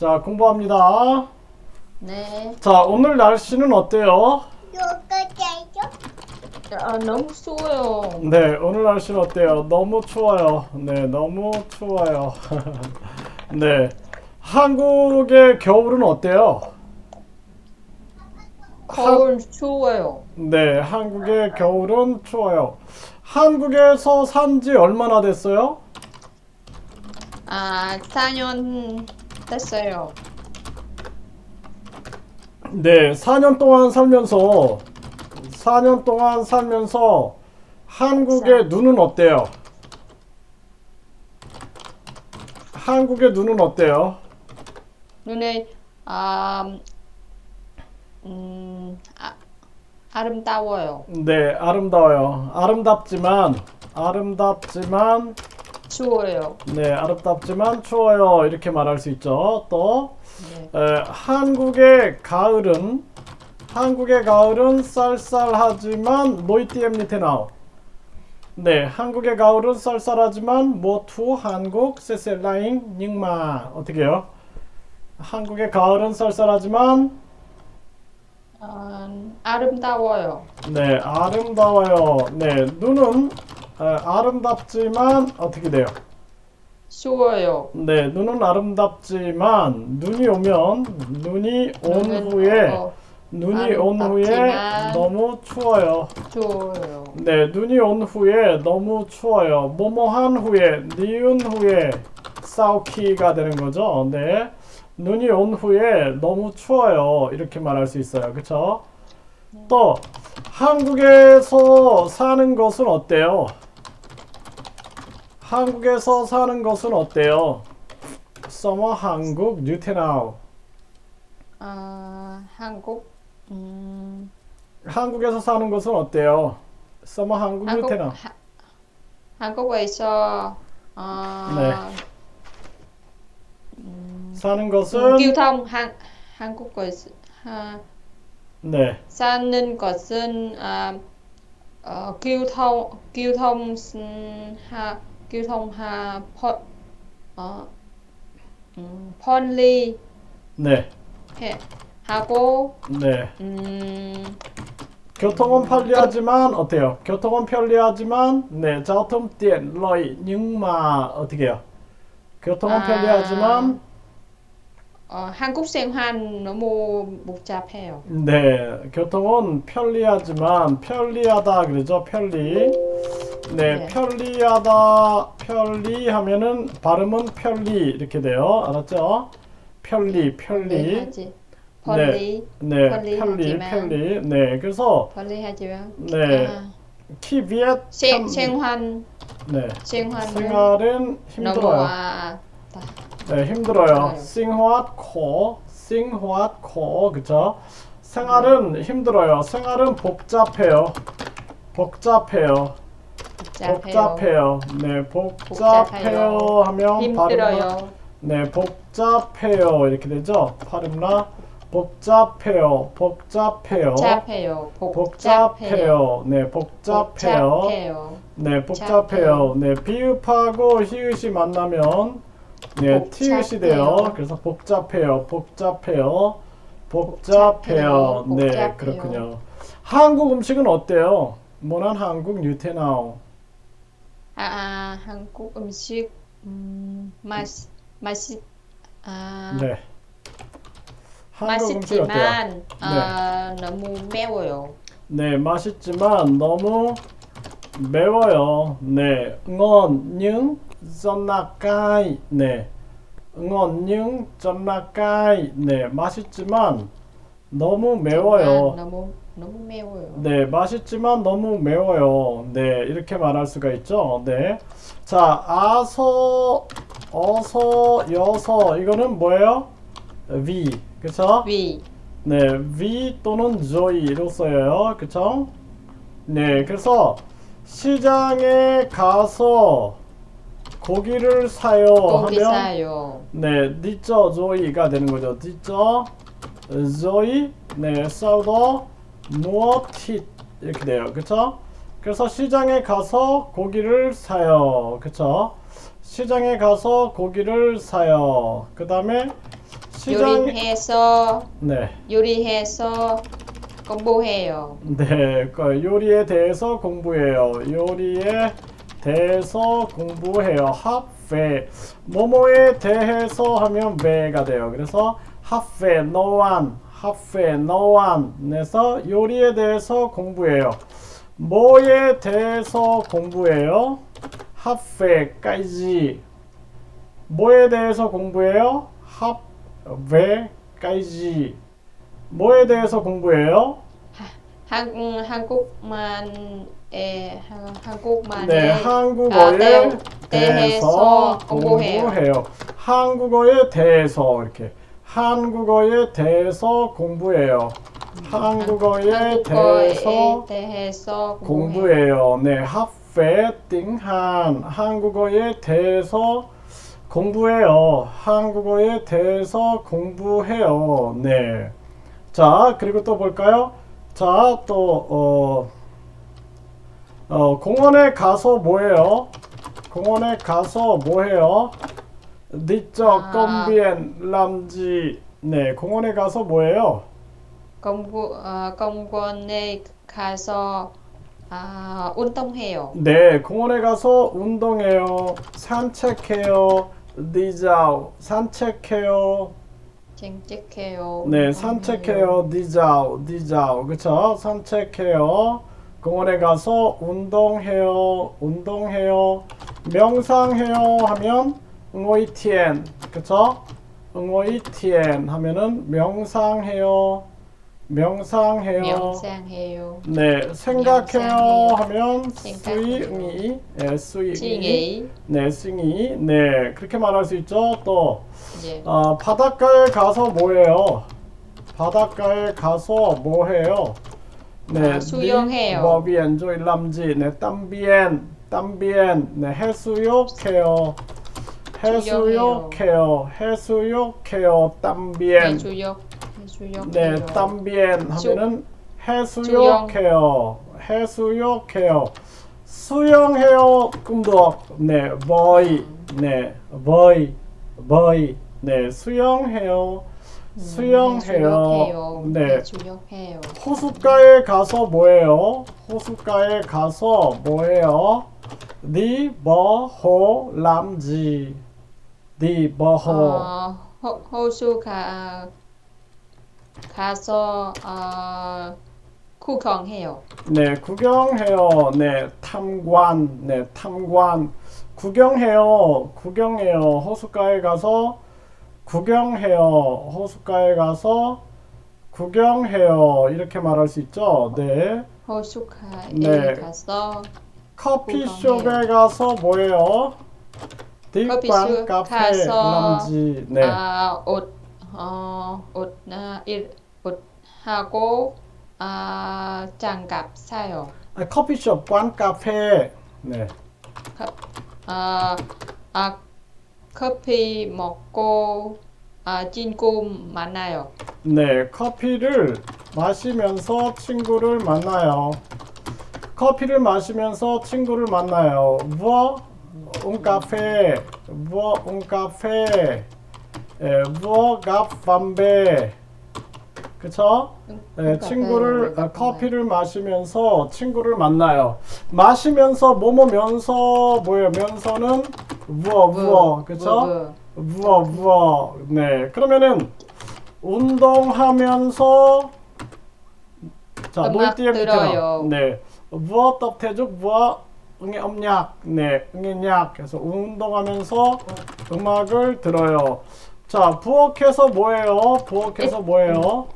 자, 공부합니다. 네. 자, 오늘 날씨는 어때요? 아, 너무 추워요. 네, 오늘 날씨는 어때요? 너무 추워요. 네, 너무 추워요. 네. 한국의 겨울은 어때요? 거울 추워요. 네, 한국의 겨울은 추워요. 한국에서 산 지 얼마나 됐어요? 아, 4년 됐어요. 네, 4년 동안 살면서 4년 동안 살면서 한국의 눈은 어때요? 한국의 눈은 어때요? 눈에 아, 음, 아, 아름다워요. 네, 아름다워요. 아름답지만 아름답지만 추워요. 네, 아름답지만 추워요. 이렇게 말할 수 있죠. 또 네. 에, 한국의 가을은 한국의 가을은 쌀쌀하지만 노이띠엠니테나우. 네, 한국의 가을은 쌀쌀하지만 모투 한국 세셀라잉 닝마 어떻게요? 한국의 가을은 쌀쌀하지만 아, 아름다워요. 네 아름다워요. 네 눈은 에, 아름답지만 어떻게 돼요? 추워요. 네 눈은 아름답지만 눈이 오면 눈이 온 눈은, 후에 어, 눈이 온 후에 아름답지만 너무 추워요. 추워요. 네, 눈이 온 후에 너무 추워요. 뭐뭐한 후에, 니은 후에 싸우키가 되는 거죠. 네, 눈이 온 후에 너무 추워요. 이렇게 말할 수 있어요. 그쵸? 또 한국에서 사는 것은 어때요? 한국에서 사는 것은 어때요? 서머 한국 뉴테나우. 아, 한국 음, 한국에서 사는 것은 어때요? 서머 한국 한국 뉴테나우. 하, 한국에서 어, 네. 사는 것은 kiêu thông 한 한국에서 하, 네. 사는 것은 아, 어, 교통 교통 음, 편리 네. 하고 네. 음, 교통은 편리하지만 어때요? 교통은 편리하지만 네, lợi nhưng mà 어떻게 해요? 교통은 아. 편리하지만 어, 한국 생활 너무 복잡해요. 네, 교통은 편리하지만 편리하다 그러죠? 편리. 네, 네. 편리하다 편리하면은 발음은 편리 이렇게 돼요. 알았죠? 편리, 편리. 편리하지. 편리 네, 편리, 편리 하지만. 편리. 네, 그래서 편리하지만 네, 아, 키비엣 생, 참- 생활 네. 생활은 생활은 너무 힘들어요. 아, 다- 네, 힘들어요. 힘들어요. 생활 코, 생활 코, 그쵸? 생활은 힘들어요. 생활은 복잡해요. 복잡해요. 복잡해요. 복잡해요. 네, 복잡해요 하면 발음나 힘들어요. 네, 복잡해요 이렇게 되죠. 발음나 복잡해요. 복잡해요. 복잡해요. 복잡해요. 네, 복잡해요. 복잡해요. 네, 복잡해요. 네, 비읍하고 히읗이 만나면 네. 복잡해요. 그래서 복잡해요. 복잡해요. 복잡해요. 복잡해요. 네, 복잡해요. 그렇군요. 한국 음식은 어때요? 모난 한국 뉴테나우. 아, 아, 한국 음식 음, 맛 맛이 아, 네. 한국 음식 어때요? 맛있지만 아, 너무 매워요. 네, 맛있지만 너무 매워요. 네, ngon cay. 네, là cay. 네, 맛있지만 너무 매워요. 아, 너무 너무 매워요. 네, 맛있지만 너무 매워요. 네, 이렇게 말할 수가 있죠. 네. 자, 아서, 어서, 여서, 이거는 뭐예요? 위, 그쵸? 위 네, 위 또는 조이로 써요. 그쵸? 네, 그래서 시장에 가서 고기를 사요 고기 하면 사요. 네, 니쩌 조이가 되는 거죠. 니쩌 조이 네, 사우더 무엇잇 이렇게 돼요. 그쵸? 그래서 시장에 가서 고기를 사요. 그쵸? 시장에 가서 고기를 사요. 그 다음에 시장 요리해서 네. 요리해서 공부해요. 네, 그 요리에 대해서 공부해요. 요리에 대해서 공부해요. 합회 뭐뭐에 대해서 하면 배가 돼요. 그래서 합회 노안, 합회 노안에서 요리에 대해서 공부해요. 뭐에 대해서 공부해요? 합회까지 뭐에 대해서 공부해요? 합회까지 뭐에 대해서 공부해요? 한 한국만에 한- 한국만에 네, 아, 한국어에 대- 대해서 대해서 공부해요. 공부해요. 한국어에 대해서 이렇게 한국어에 대해서 공부해요. 한국어에 한국어에 대해서 대해서 공부해요. 공부해요. 네, 합회 띵한 한국어에 대해서 공부해요. 한국어에 대해서 공부해요. 네. 자, 그리고 또 볼까요? 자, 또 어, 어, 공원에 가서 뭐해요? 공원에 가서 뭐해요? 아. 껌비엔 람지 네, 공원에 가서 뭐해요? 공부 어, 공원에 가서 아, 운동해요. 네, 공원에 가서 운동해요. 산책해요. 니자오 산책해요. 쟁직해요. 네, 산책해요. 니자오, 니자오. 그쵸? 산책해요. 공원에 가서 운동해요. 운동해요. 명상해요 하면 응오이티엔. 그쵸? 응오이티엔 하면은 명상해요. 명상해요. 명상해요. 네, 생각해요 명상해요. 하면. 수이응이. 예. 징이 네, 승이. 네, 그렇게 말할 수 있죠. 또 이제 어, 바닷가에 가서 뭐해요? 바닷가에 가서 뭐해요? 네, 아, 수영해요. 뭐비 엔조이 람지, 네, 땀비엔, 땀비엔, 네, 해수욕해요. 해수욕해요. 해수욕해요. 땀비엔. 해수욕 해수욕 네. 땀비엔 수- 하면은 해수욕해요. 해수욕해요. 수영해요. 꿈도 네, boy. 네, boy. boy. 네, 수영해요. 수영해요. 음, 네. 해수욕해요. 호숫가에 가서 뭐해요? 호숫가에 가서 뭐해요? 니 버호 람지. 니 버호. 어, 호, 호수 가 가서 어, 구경해요. 네, 구경해요. 네, 탐관. 네, 탐관. 구경해요. 구경해요. 호숫가에 가서 구경해요. 호숫가에 가서 구경해요. 이렇게 말할 수 있죠. 네. 호수가에 네. 가서 커피숍에. 가서 뭐예요? 커피숍 카페 가서 남지. 네. 아, 옷, 어, 옷, 아, 일, 옷 하고 아, 장갑 사요. 아, 커피숍 관 카페. 네. 아, 아, 커피 먹고 아, 친구 만나요. 네, 커피를 마시면서 친구를 만나요. 커피를 마시면서 친구를 만나요. 뭐? un café. 뭐 un café. 갑 밤배. 그쵸? 네, 친구를 아, 커피를 마시면서 친구를 만나요. 마시면서 뭐뭐면서 뭐예요? 면서는 무어 무어. 그쵸? 무어 무어 네 그러면은 운동하면서 자 음악 놀이띠에 들어요. 네 무어 떡태죽 무어 응애 엄약 네 응애약 그래서 운동하면서 음악을 들어요 자 부엌에서 뭐예요 부엌에서 뭐예요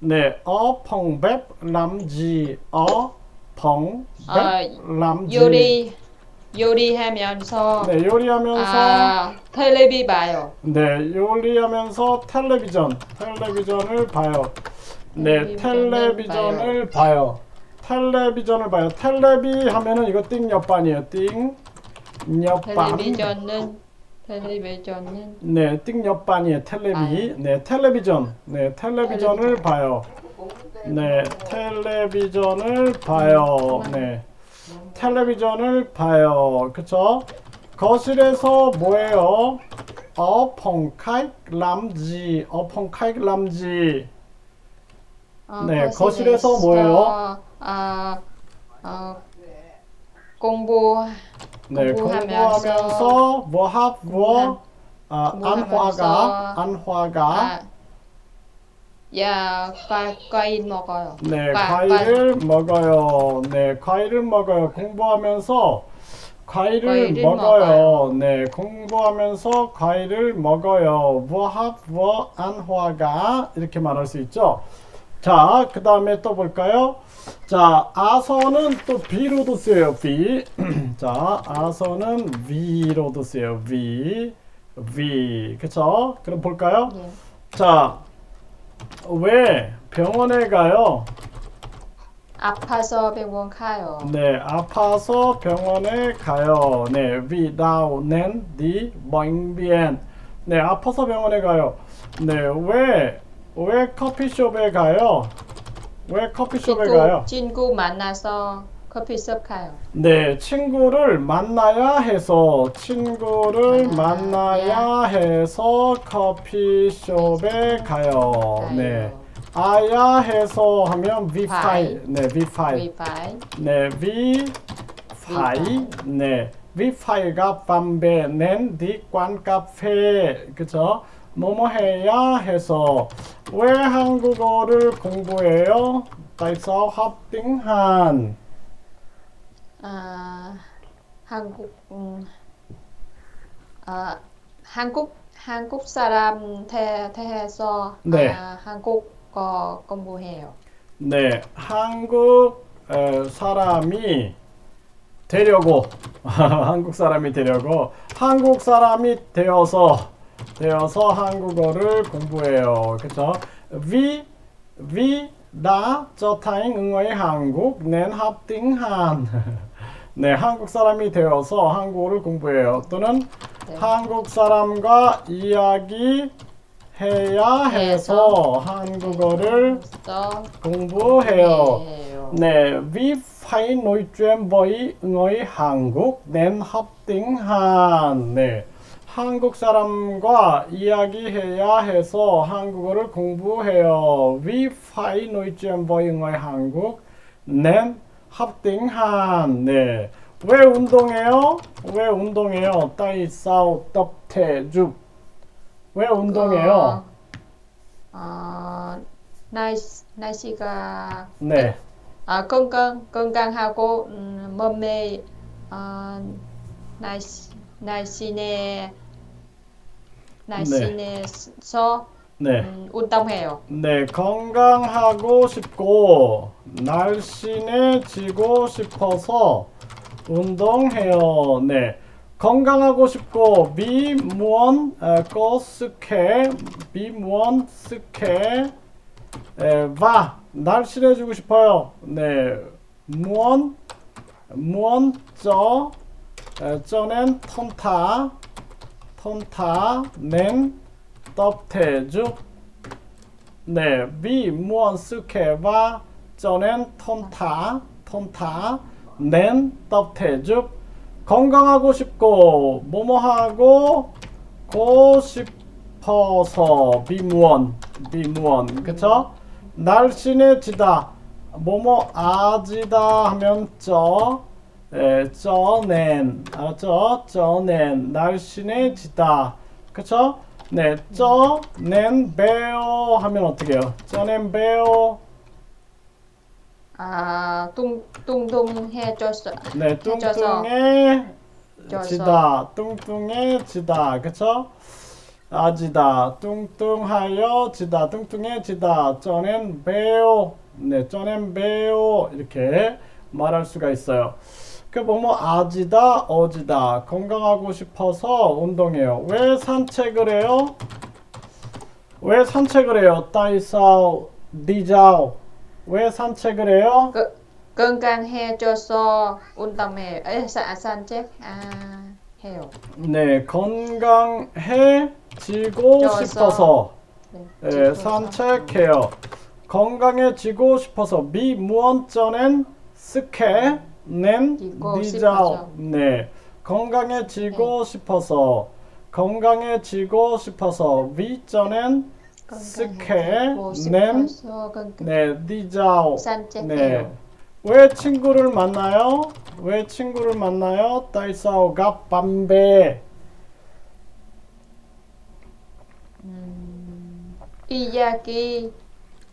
네 어 펑백 람지 어 펑백 아, 람지 요리 요리하면서 네 요리하면서 아, 텔레비 봐요. 네, 요리하면서 텔레비전, 텔레비전을 봐요. 네, 텔레비전을 텔레비전을 봐요. 텔레비전을 봐요. 텔레비 하면은 이거 띵 옆반이에요. 띵 옆반. 텔레비전은 텔레비전은 네, 띵 옆반이에요. 텔레비. 네, 텔레비전. 네, 텔레비전을 봐요. 네, 텔레비전을 봐요. 네. 텔레비전을 봐요. 그쵸? 거실에서 뭐예요? phòng khách làm gì? 어, 네, 거실에서 뭐예요? 아, 어, 공부 네, 공부하면서 공부하면서 뭐 하고 아, 공부하면서 안화가 안화가 아, 야, 과, 과일 먹어요. 네, 과- 과일을 먹어요. 네, 과일을 먹어요. 공부하면서 과일을, 과일을 먹어요. 먹어요. 네, 공부하면서 과일을 먹어요. 뭐하고 안화가 이렇게 말할 수 있죠. 자, 그 다음에 또 볼까요? 자, 아서는 또 B로도 쓰여요. B. 자, 아서는 V로도 쓰여요. V. V. 그쵸? 그럼 볼까요? 예. 자, 왜 병원에 가요? 아파서 병원 가요. 네, 아파서 병원에 가요. 네, nên đi bệnh viện. 네, 아파서 병원에 가요. 네, 왜, 왜 커피숍에 가요? 왜 커피숍에 가요? 친구, 친구 만나서 커피숍 가요. 네, 친구를 만나야 해서, 친구를 만나야 해서 커피숍에 가요. 네. 아야 해서 하면 V5. 네, V5. 위파이. 네, V5. 네, V5가 담배 낸 뒤관 카페. 그쵸? 뭐뭐 해야 해서 왜 한국어를 공부해요? tiếng Hàn? 아, 한국 음, 아, 한국 한국 사람 대, 대해서 네. 아, 한국어 공부해요. 네, 한국 어, 사람이 되려고 한국 사람이 되려고 한국 사람이 되어서 되어서 한국어를 공부해요. 그렇죠? Vì đã trở thành người Hàn nên học tiếng Hàn. 네, 한국 사람이 되어서 한국어를 공부해요. 또는 네. 한국 사람과 이야기 해야 해서 한국어를 써 공부해요. 해요. 네, vì phải nói chuyện với người Hàn nên học tiếng Hàn. 네, 한국 사람과 이야기해야 해서 한국어를 공부해요. vì phải nói chuyện với người Hàn nên học tiếng Hàn. 네, 왜 운동해요? 왜 운동해요? tại sao tập thể dục? 왜 운동해요? 어, 날씨 날씨가 네. 아, 건강 건강하고 음, 몸에 어, 날씨 날씨에 날씨에서 네. 음, 운동해요. 네, 건강하고 싶고 날씬해지고 싶어서 운동해요. 네, 건강하고 싶고 비무원 khỏe 비무원 에, và 날씬해지고 싶어요. 네, 무원 저 에, 저는 통타 낸 네, cho nên thông thả, thông thả nên tập thể dục 건강하고 싶고 뭐뭐 하고 고 싶어서 비무원 비무원 그쵸? 날씬해지다 뭐뭐 아지다 하면 저 에, 쩌낸 알았죠? 쩌낸 날씬해지다 그쵸? 네, 쩌낸 배우 하면 어떻게 해요? 쩌낸 배우 아, 뚱 뚱뚱해졌어. 네. 뚱뚱해지다 뚱뚱해지다 그쵸? 아지다 뚱뚱하여 지다 뚱뚱해지다 쩌낸 배우 네, 쩌낸 배우 이렇게 말할 수가 있어요. 그 뭐뭐 아지다 어지다 건강하고 싶어서 운동해요. 왜 산책을 해요? 왜 산책을 해요? đi dạo? 왜 산책을 해요? 그, 건강해져서 운동해요. 에, 사, 산책 아, 해요. 네, 건강해지고 쪄서. 싶어서 네, 예, 산책해요. 건강해지고 싶어서 미 무언전엔 스케 는 지고 니자오. 싶어서. 네, 건강해지고 싶어서 건강해지고 싶어서 위전엔 스케 뭐 Nem 싶어서 건- 네 디자오 산책해요. 네. 왜 친구를 만나요? 왜 친구를 만나요? 딸싸오 갑 밤배 이야기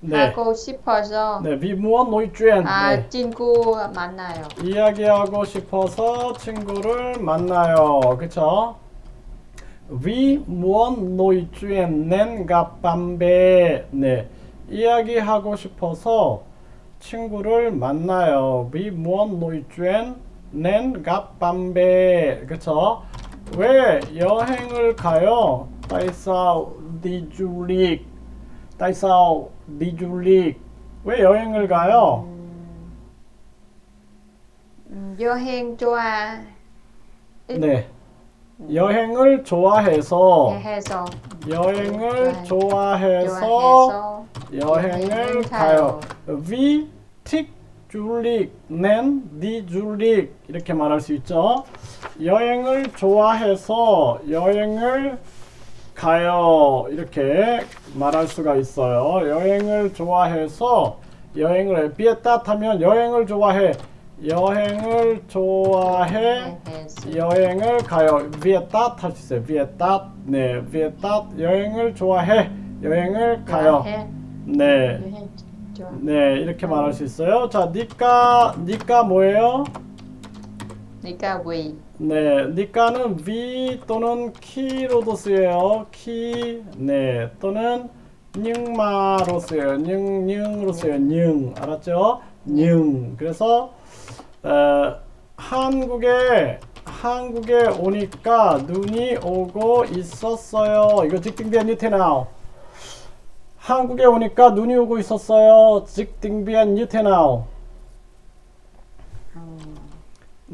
네. 하고 싶어서 네, 비무원 노이주엔 아 네. 친구 만나요. 이야기하고 싶어서 친구를 만나요. 그쵸? 위 무언 노이주엔 넨 갑밤베 네 이야기하고 싶어서 친구를 만나요. 위 무언 노이주엔 넨 갑밤베 그쵸? 왜 여행을 가요? 따이사오 디 줄릭 따이사오 디줄릭 왜 여행을 가요? 음, 여행 좋아 네. 여행을 좋아해서 해서 여행을 좋아해서 좋아해서 여행을 가요. 넨, 니 줄릭 이렇게 말할 수 있죠. 여행을 좋아해서 여행을 가요. 이렇게 말할 수가 있어요. 여행을 좋아해서 여행을 비에따 하면 여행을 좋아해. 여행을 좋아해. 여행을 가요. 비에따 있어요. 비에따 네, 비에따 여행을 좋아해. 여행을 가요. 네. 네, 이렇게 말할 수 있어요. 자, 니까 니까 뭐예요? 니가 왜 네, 니까는 위 또는 키로도 쓰여요. 키. 네, 또는 닝마로 쓰여요. 닝 닝으로 쓰여요. 닝. 알았죠? 닝. 그래서 어, 한국에 한국에 오니까 눈이 오고 있었어요. 이거 직딩비한 유테나오. 한국에 오니까 눈이 오고 있었어요. 직딩비한 유테나오.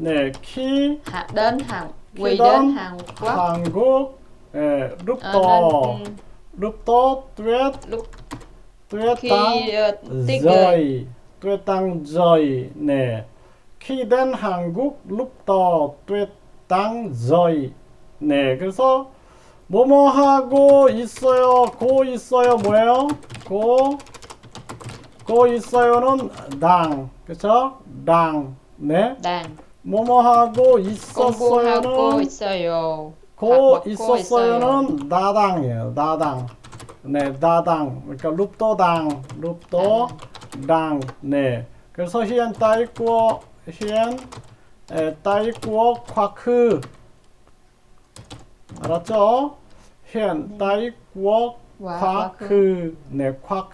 네, 키 Hạ, đến Hàn Quỳ Quốc 한국 예, 룹도 nên 룹도 뚜엣 lúc 뚜엣 khi 땅 ờ, tiếc người 저이 뚜엣 땅 저이 네. 키된 한국 룹도 뚜엣 땅 저이 네 그래서 뭐뭐 하고 있어요? 고 있어요? 뭐예요? 고 고 있어요는 당. 그쵸? 당네. đang 뭐뭐 하고 공부하고 있었어요는 있어요. 고 먹고 있었어요는 나당이에요. 나당. 네, 나당. 그러니까 룹도당, 룹도당. 네. 그래서 히엔 따이꾸어 히엔 에, 따이꾸어 쿼크. 알았죠? 히엔 따이꾸어 과 쿼크. 네, qua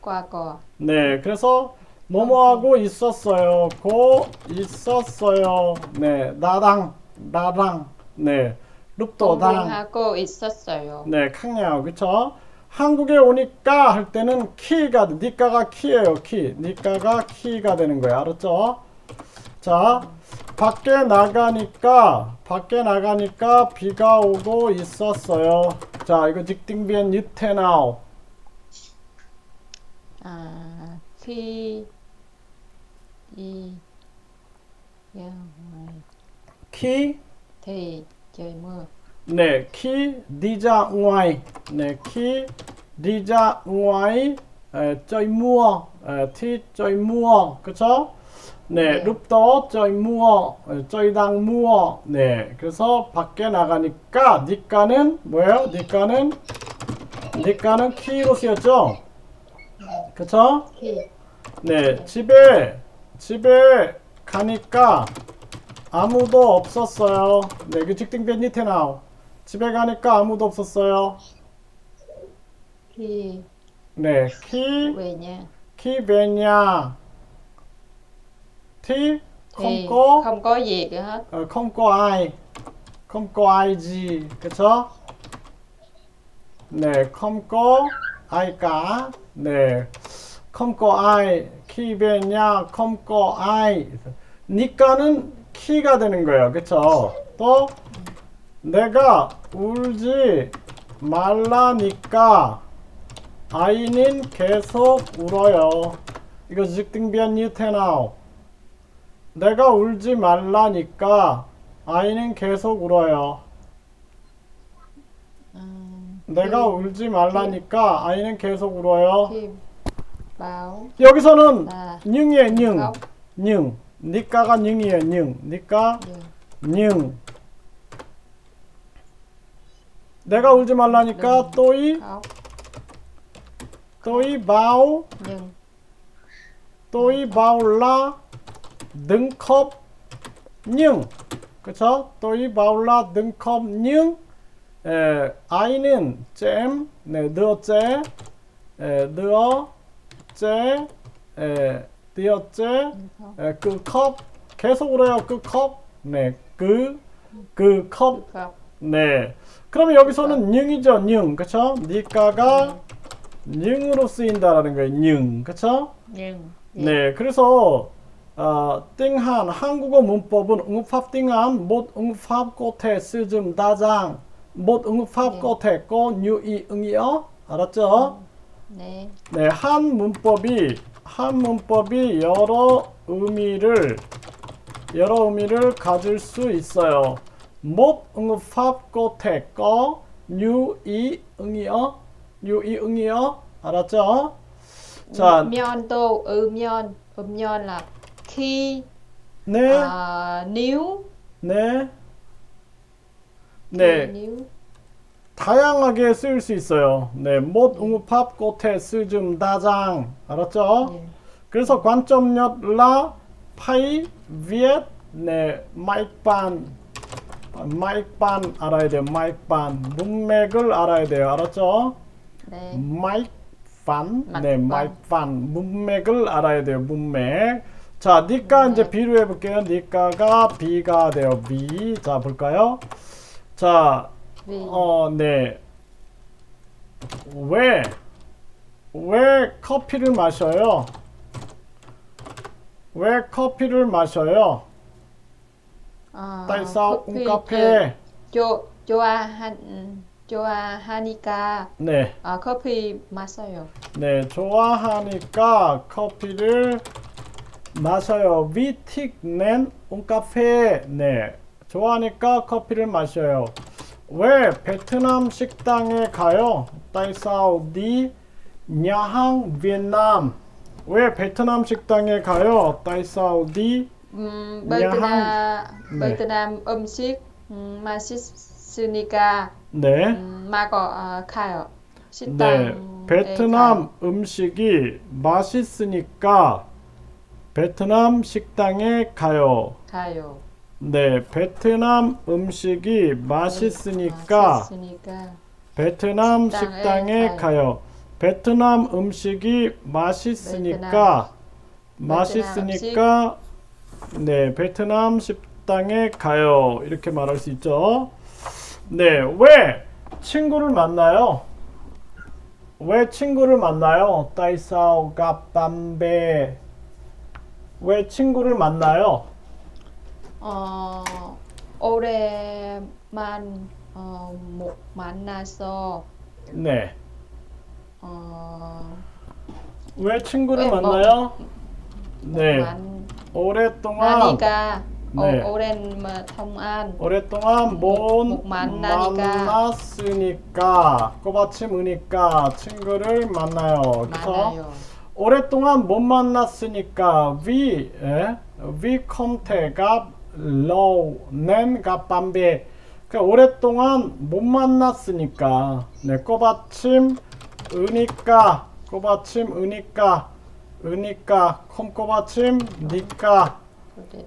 qua cò 네, 그래서 뭐뭐하고 있었어요. 고 있었어요. 네, 나당, 나당. 네, 룹도당. 공부하고 있었어요. 네, 강야오 그쵸? 한국에 오니까 할 때는 키가 니까가 키예요. 키. 니까가 키가 되는 거예요. 알았죠? 자, 밖에 나가니까 밖에 나가니까 비가 오고 있었어요. 자, 이거 직딩비엔 유테나오. À, khi 키 thì mưa. 네, 키 디자 ngoài. 네, 키 디자 ngoài. 에, mưa. 에, 티 trời mưa. 그쵸? 네, 네. 룹도 mưa. 에, trời đang mưa. 네, 그래서 밖에 나가니까 니까는 뭐예요? 니까는 니까는 키로 쓰였죠? 그쵸? Khi 네, 집에 집에 가니까 아무도 없었어요. 네, 그 직딩변 니테나우. 집에 가니까 아무도 없었어요. khi 네, 키 về nhà 키베냐 티 thì 컴고 không có gì cả hết. 어, 컴고 아이 컴고 아이지 그쵸? 네, 컴고 아이까 네, 컴고 아이 키베냐 컴고 아이 니까는 키가 되는 거예요 그쵸? 또 내가 울지 말라니까 아이는 계속 울어요 이거 직등변 유테나우 내가 울지 말라니까 아이는 계속 울어요. 내가 울지 말라니까 아이는 계속 울어요. 여기서는 là 능이에요, 능. 능. 니까가 능이에요, 능. 니까 능. 내가 울지 말라니까 또이. 또이 Nhưng 또이 바울라 능컵 능. 그쵸? 또이 바울라 능컵 능. 에, 아이는 잼, 네, 너째, 에, 너어, 째, 에, 디어째, khóc. 에, 그 컵, 계속 울어요. 그 컵, 네, 그, 그 컵, khóc. 네. 그러면 여기서는 능이죠, 능, 그쵸? 니까가 능으로 쓰인다라는 거예요, 능, 그쵸? Nhưng 네, 그래서 어, 띵한 한국어 문법은 응pháp 띵한 못 sử dụng đa dạng 못 네. có thể có nhiều ý 응이요 알았죠? Nè 네, 한 문법이 한 문법이 여러 의미를 여러 의미를 가질 수 있어요. nhiều ý 응이요 알았죠? 자, myon ừ myon là khi 네. à, nếu 네. 네. nếu 다양하게 쓰일 수 있어요. 네. 못 응우팝 꽃에 쓰즘 다장. 알았죠? Yeah. 그래서 관점력 라 파이 viết 네. 마이크반 마이크반 알아야 돼요. 마이크반 문맥을 알아야 돼요. 알았죠? Nè 마이크반 네. 마이크반 문맥을 알아야 돼요. 문맥. 자, 니까 이제 비로 해볼게요. 니까가 비가 돼요. 비. 자, 볼까요? 자, vì 어, 네. 왜, 왜 커피를 마셔요? 왜 커피를 마셔요? cà coffee phê? cho cho han cho Hanika 네, à, coffee 마셔요. 네, 좋아하니까 커피를 마셔요. 위틱낸 온카페. 네, 좋아하니까 커피를 마셔요. 왜 베트남 식당에 가요? tại sao đi nhà hàng Việt Nam? 왜 베트남 식당에 가요? tại sao đi? Nhà 베트남 네. 베트남 음식 음, 맛있으니까 네. 음, 마거 아, 가요. 네, 식당에 베트남 음식이 맛있으니까 베트남 식당에 가요. 가요. 네, 베트남 음식이 맛있으니까 맛있으니까 베트남 식당에 식당에 가요. 베트남 음식이 맛있으니까 맛있으니까 네, 베트남 식당에 가요. 이렇게 말할 수 있죠. 네, 왜 친구를 만나요? 왜 친구를 만나요? bạn bè? 왜 친구를 만나요? 어, 오래만 어, 못 만나서 네. 어, 왜 친구를 왜 뭐- 만나요? 네. 만 오랫동안 나니까 네. 어, 오랜 뭐 통한 오랫동안 못 못 만나니까. 만났으니까 꼬받침 으니까 친구를 만나요. 많아요. 오랫동안 못 만났으니까 에? vì không thể gặp bạn bè. 그러니까 오랫동안 못 만났으니까 네 꼬받침 으니까 꼬받침 으니까 으니까 컴 꼬받침 니까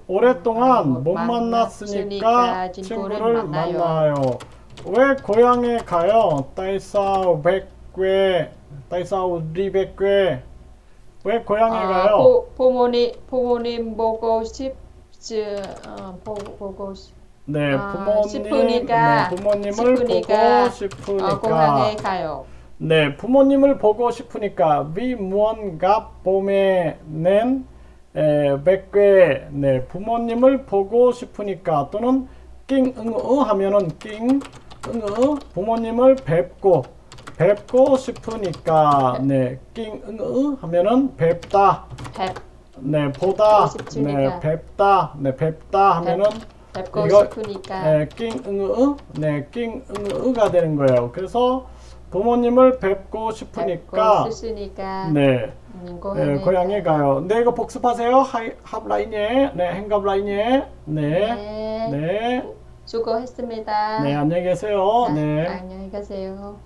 오랫동안 못 만났으니까 친구를 만나요. 왜 고향에 가요? sao đi về quê? 왜 고향에 아, 가요? 부, 부모님 부모님 보고 싶 어, 보, 보고 싶 네, 아, 부모님, 싶으니까, 네, 부모님을 싶으니까, 보고 싶으니까. 어, 공항에 가요. 네, 부모님을 보고 싶으니까 bố mẹ는 에, 백괴 네, 부모님을 보고 싶으니까 또는 낑 응으 하면은 낑 응으 부모님을 뵙고 뵙고 싶으니까 네, 낑 응으 하면은 뵙다 뵙, 네, 보다 보고 싶으니까. 네, 뵙다 네, 뵙다 하면은 뵙고 이거- 싶으니까 네, 낑 응으 네, 낑 응으가 되는 거예요. 그래서 부모님을 뵙고 싶으니까 뵙고 싶으니까 네, 음, 네 고향에 고향에 가요. 네 이거 복습하세요. 하이 합 라인에 네 행갑 라인에 네 네. 네. 수고했습니다. 네, 안녕히 계세요. 아, 네. 안녕히 가세요.